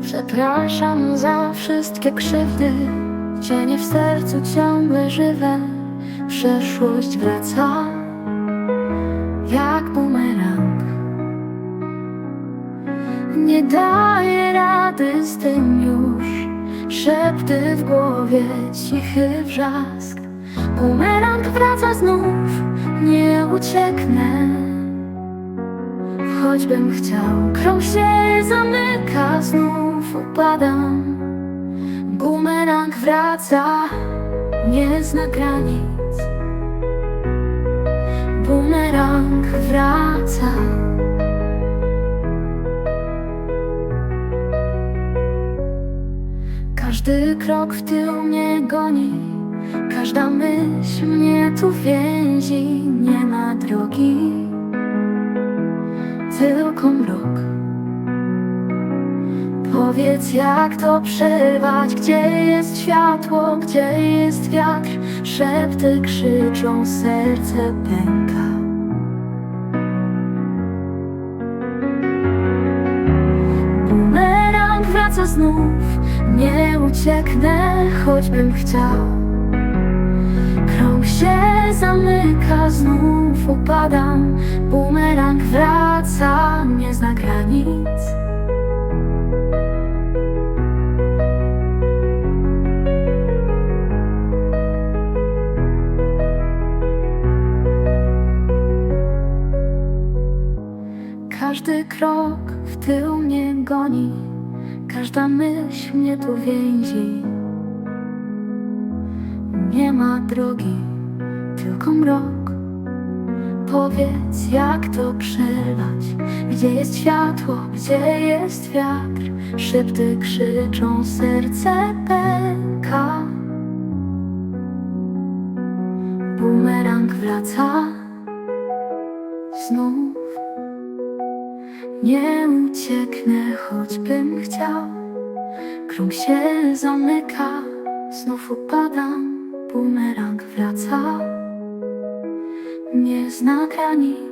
Przepraszam za wszystkie krzywdy. Cienie w sercu ciągle żywe. Przeszłość wraca Jak bumerang. Nie daję rady z tym już. Szepty w głowie, cichy wrzask. Bumerang wraca znów. Nie ucieknę Choćbym chciał, krąg się zamyka, znów upadam. Bumerang wraca, nie zna granic. Bumerang wraca. Każdy krok w tył mnie goni, każda myśl mnie tu więzi, nie ma drogi tylko mrok. Powiedz, jak to przerwać, gdzie jest światło, gdzie jest wiatr. Szepty krzyczą, serce pęka. Bumerang wraca znów, nie ucieknę, choćbym chciał. Krąg się zamyka, znów upadam Bumerang wraca, nie zna granic Każdy krok w tył mnie goni Każda myśl mnie tu więzi nie ma drogi, tylko mrok. Powiedz, jak to przerwać? Gdzie jest światło, gdzie jest wiatr? Szepty krzyczą, serce pęka. Bumerang wraca znów. Nie ucieknę, choćbym chciał. Krąg się zamyka, znów upadam. Bumerang wraca, nie zna granic.